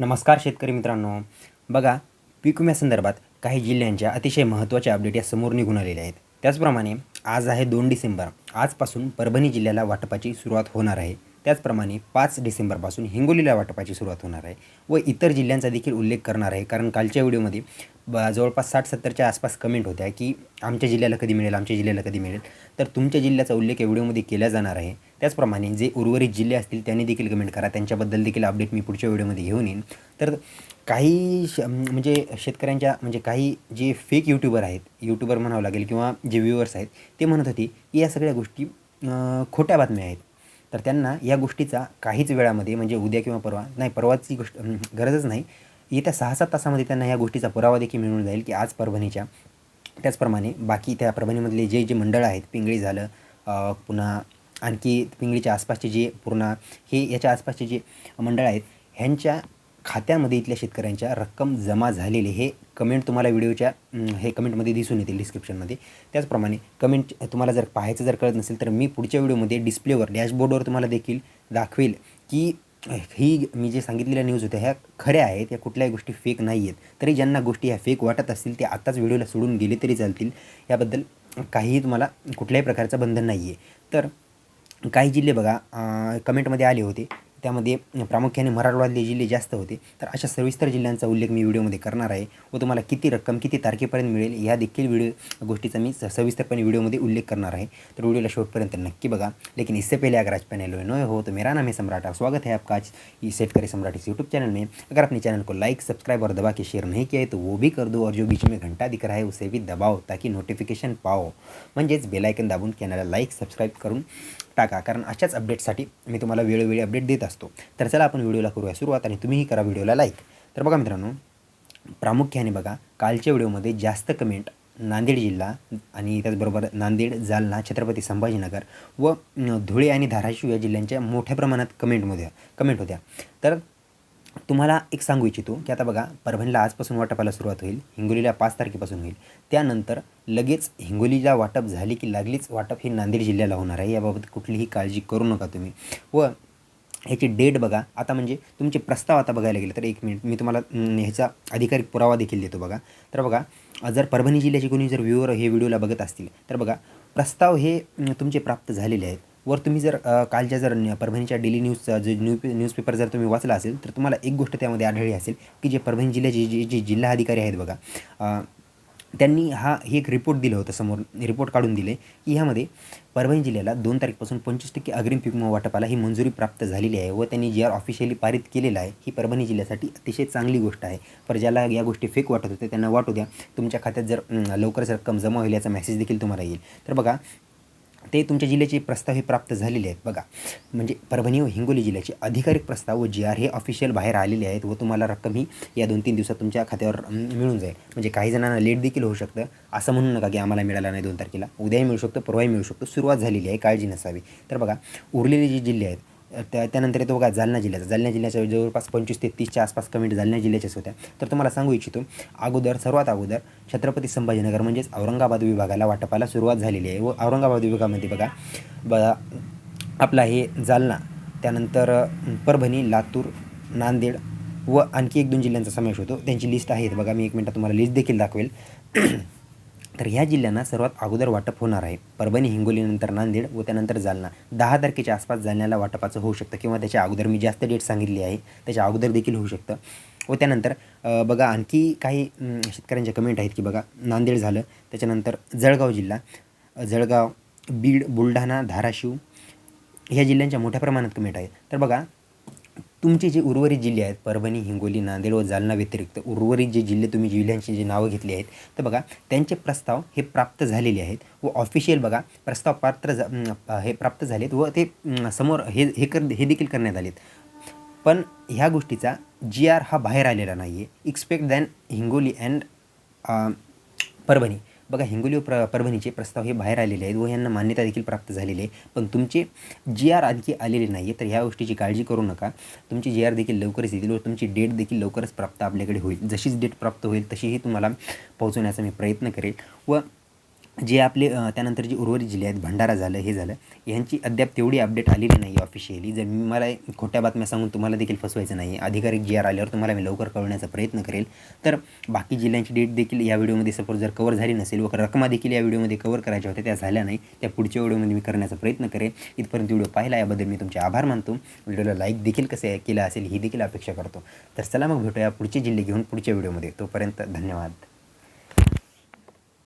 नमस्कार शेतकरी मित्रांनो. बघा पीक विम्यासंदर्भात काही जिल्ह्यांच्या अतिशय महत्त्वाच्या अपडेट या समोर निघून आलेल्या आहेत. त्याचप्रमाणे आज आहे दोन डिसेंबर. आजपासून परभणी जिल्ह्याला वाटपाची सुरुवात होणार आहे. त्याचप्रमाणे पाच डिसेंबरपासून हिंगोलीला वाटपाची सुरुवात होणार आहे व इतर जिल्ह्यांचा देखील उल्लेख करणार आहे. कारण कालच्या व्हिडिओमध्ये ब जवळपास साठ सत्तरच्या आसपास कमेंट होत्या की आमच्या जिल्ह्याला कधी मिळेल आमच्या जिल्ह्याला कधी मिळेल. तर तुमच्या जिल्ह्याचा उल्लेख या व्हिडिओमध्ये केला जाणार आहे. त्याचप्रमाणे जे उर्वरित जिल्हे असतील त्यांनी देखील कमेंट करा. त्यांच्याबद्दल देखील अपडेट मी पुढच्या व्हिडिओमध्ये घेऊन येईन. तर काही श म्हणजे शेतकऱ्यांच्या म्हणजे काही जे फेक यूट्यूबर आहेत यूट्यूबर म्हणावं लागेल किंवा जे व्ह्युअर्स आहेत ते म्हणत होते की या सगळ्या गोष्टी खोट्या बातम्या आहेत. तर त्यांना या गोष्टीचा काहीच वेळामध्ये म्हणजे उद्या किंवा परवा नाही परवाची गोष्ट गरजच नाही. येत्या सहा सात तासामध्ये त्यांना या गोष्टीचा पुरावा देखील मिळून जाईल की आज परभणीच्या. त्याचप्रमाणे बाकी त्या परभणीमधले जे जे मंडळ आहेत पिंगळी झालं पुन्हा आणखी पिंगळीच्या आसपासचे जे पूर्ण हे याच्या आसपासचे जे मंडळ आहेत ह्यांच्या खात्यामध्ये इथल्या शेतकऱ्यांच्या रक्कम जमा झालेली हे कमेंट तुम्हाला व्हिडिओच्या हे कमेंटमध्ये दिसून येतील डिस्क्रिप्शनमध्ये त्याचप्रमाणे कमेंट तुम्हाला जर पाहायचं जर कळत नसेल तर मी पुढच्या व्हिडिओमध्ये डिस्प्लेवर डॅशबोर्डवर तुम्हाला देखील दाखवेल की ही मी जे सांगितलेल्या न्यूज होत्या ह्या खऱ्या आहेत या कुठल्याही गोष्टी फेक नाही आहेत. तरी ज्यांना गोष्टी ह्या फेक वाटत असतील ते आत्ताच व्हिडिओला सोडून गेले तरी चालतील. याबद्दल काहीही तुम्हाला कुठल्याही प्रकारचं बंधन नाही आहे तर काही जिल्हे बघा कमेंटमध्ये आले होते. त्यामध्ये प्रामुख्याने मराठवाडले जिल्हे जास्त होते. तर अशा सविस्तर जिल्ह्यांचा उल्लेख मी व्हिडिओमध्ये करणार आहे व तुम्हाला किती रक्कम किती तारखेपर्यंत मिळेल या देखील व्हिडिओ गोष्टीचा मी स- सविस्तरपणे व्हिडिओमध्ये उल्लेख करणार आहे. तर व्हिडिओला शेवटपर्यंत नक्की बघा. लेकिन इससे पहले अगर आज पैनल हुए नए हो तो मेरा नाम है सम्राट स्वागत है आपका आज इस सेट सम्राट इस यूट्यूब चैनल में. अगर अपने चैनल को लाइक सब्सक्राइब और दबा के शेयर नहीं किया है तो वो भी कर दो और जो बीच में घंटा दिख रहा है उसे भी दबाओ ताकि नोटिफिकेशन पाओ. म्हणजेच बेलायकन दाबून चॅनलला लाईक सबस्क्राईब करून टाका. कारण अशाच अपडेटसाठी मी तुम्हाला वेळोवेळी अपडेट देत असतो. तर चला आपण व्हिडिओला करूया सुरुवात आणि तुम्हीही करा व्हिडिओला लाईक तर बघा मित्रांनो प्रामुख्याने बघा कालच्या व्हिडिओमध्ये जास्त कमेंट नांदेड जिल्हा आणि त्याचबरोबर नांदेड जालना छत्रपती संभाजीनगर व धुळे आणि धाराशिव या जिल्ह्यांच्या मोठ्या प्रमाणात कमेंटमध्ये कमेंट होत्या. तर तुम्हाला एक सांगू इच्छितो की आता बघा परभणीला आजपासून वाटपाला सुरुवात होईल हिंगोलीला पाच तारखेपासून होईल. त्यानंतर लगेच हिंगोलीला वाटप झाली की लागलीच वाटप हे नांदेड जिल्ह्याला होणार आहे. याबाबत कुठलीही काळजी करू नका तुम्ही. व ह्याची डेट बघा. आता म्हणजे तुमचे प्रस्ताव आता बघायला गेले तर एक मिनिट मी तुम्हाला ह्याचा अधिकारिक पुरावा देखील देतो बघा. तर बघा जर परभणी जिल्ह्याचे कोणी जर व्ह्यूवर हे व्हिडिओला बघत असतील तर बघा प्रस्ताव हे तुमचे प्राप्त झालेले आहेत. वर तुम्ही जर कालच्या जर परभणीच्या डेली न्यूजचा जे न्यू न्यूजपेपर जर तुम्ही वाचला असेल तर तुम्हाला एक गोष्ट त्यामध्ये आढळली असेल की जे परभणी जिल्ह्याचे जे जे जिल्हा अधिकारी आहेत बघा त्यांनी हा हे एक रिपोर्ट दिलं होतं समोर रिपोर्ट काढून दिले की ह्यामध्ये परभणी जिल्ह्याला दोन तारखेपासून पंचवीस टक्के अग्रिम पीक वाटपाला ही मंजुरी प्राप्त झालेली आहे व त्यांनी जी आर ऑफिशियली पारित केलेलं आहे ही परभणी जिल्ह्यासाठी अतिशय चांगली गोष्ट आहे. पर ज्याला या गोष्टी फेक वाटत होत्या त्यांना वाटू द्या. तुमच्या खात्यात जर लवकरच रक्कम जमा होईल याचा मेसेज देखील तुम्हाला येईल. तर बघा ते तुमच्या जिल्ह्याचे प्रस्ताव हे प्राप्त झालेले आहेत. बघा म्हणजे परभणी व हिंगोली जिल्ह्याचे अधिकारिक प्रस्ताव व जी आर हे ऑफिशियल बाहेर आलेले आहेत व तुम्हाला रक्कम ही या दोन तीन दिवसात तुमच्या खात्यावर मिळून जाईल. म्हणजे काही जणांना लेट देखील होऊ शकतं. असं म्हणू नका की आम्हाला मिळाला नाही दोन तारखेला. उद्याही मिळू शकतो परवाही मिळू शकतो. सुरुवात झालेली आहे काळजी नसावी. तर बघा उरलेले जे जिल्हे आहेत त्या त्यानंतर येतो बघा जालना जिल्ह्याचा. जालना जिल्ह्याच्या जवळपास पंचवीस ते तीसच्या आसपास कमेंट जालना जिल्ह्याच्याच होत्या. तर तुम्हाला सांगू इच्छितो अगोदर सर्वात अगोदर छत्रपती संभाजीनगर म्हणजेच औरंगाबाद विभागाला वाटपाला सुरुवात झालेली आहे. व औरंगाबाद विभागामध्ये बघा बघा आपला हे जालना त्यानंतर परभणी लातूर नांदेड व आणखी एक दोन जिल्ह्यांचा समावेश होतो. त्यांची लिस्ट आहे बघा मी एक मिनटात तुम्हाला लिस्ट देखील दाखवेल. तर ह्या जिल्ह्यांना सर्वात अगोदर वाटप होणार आहे. परभणी हिंगोलीनंतर नांदेड व त्यानंतर जालना. दहा तारखेच्या आसपास जालन्याला वाटपाचं होऊ शकतं किंवा त्याच्या अगोदर मी जास्त डेट सांगितली आहे त्याच्या अगोदर देखील होऊ शकतं. व त्यानंतर बघा आणखी काही शेतकऱ्यांच्या कमेंट आहेत की बघा नांदेड झालं त्याच्यानंतर जळगाव जिल्हा जळगाव बीड बुलढाणा धाराशिव ह्या जिल्ह्यांच्या मोठ्या प्रमाणात कमेंट आहेत. तर बघा तुमचे जे उर्वरित जिल्हे आहेत परभणी हिंगोली नांदेड व जालना व्यतिरिक्त उर्वरित जे जिल्हे तुम्ही जिल्ह्यांची जे नावं घेतली आहेत तर बघा त्यांचे प्रस्ताव हे प्राप्त झालेले आहेत व ऑफिशियल बघा प्रस्ताव पात्र हे प्राप्त झालेत व ते समोर हे हे कर हे देखील करण्यात आलेत. पण ह्या गोष्टीचा जी आर हा बाहेर आलेला नाही आहे expect than Hingoli and Parbhani. बघा हिंगोली प्र परभणीचे प्रस्ताव हे बाहेर आलेले आहेत व यांना मान्यता देखील प्राप्त झालेली आहे. पण तुमचे जी आर आणखी आलेले नाही आहे तर ह्या गोष्टीची काळजी करू नका. तुमची जी आर देखील लवकरच येतील व तुमची डेट देखील लवकरच प्राप्त आपल्याकडे होईल. जशीच डेट प्राप्त होईल तशीही तुम्हाला पोहोचवण्याचा मी प्रयत्न करेल. व जे आपले त्यानंतर जे उर्वरित जिल्हे आहेत भंडारा झालं हे झालं यांची अद्याप तेवढी अपडेट आलेली नाही ऑफिशियली जर मी मला खोट्या बातम्या सांगून तुम्हाला देखील फसवायचं नाही अधिकारिक जी आर आल्यावर तुम्हाला मी लवकर कळवण्याचा प्रयत्न करेल. तर बाकी जिल्ह्यांची डेट देखील या व्हिडिओमध्ये सपोज जर कवर झाली नसेल व रकमा देखील या व्हिडिओमध्ये कवर करायच्या होत्या त्या झाल्या नाही त्या पुढच्या व्हिडिओमध्ये मी करण्याचा प्रयत्न करेन इथपर्यंत व्हिडिओ पाहिला याबद्दल मी तुमचे आभार मानतो. व्हिडिओला लाईक देखील कसे केलं असेल ही देखील अपेक्षा करतो. तर चला मग भेटूया पुढचे जिल्हे घेऊन पुढच्या व्हिडिओमध्ये. तोपर्यंत धन्यवाद.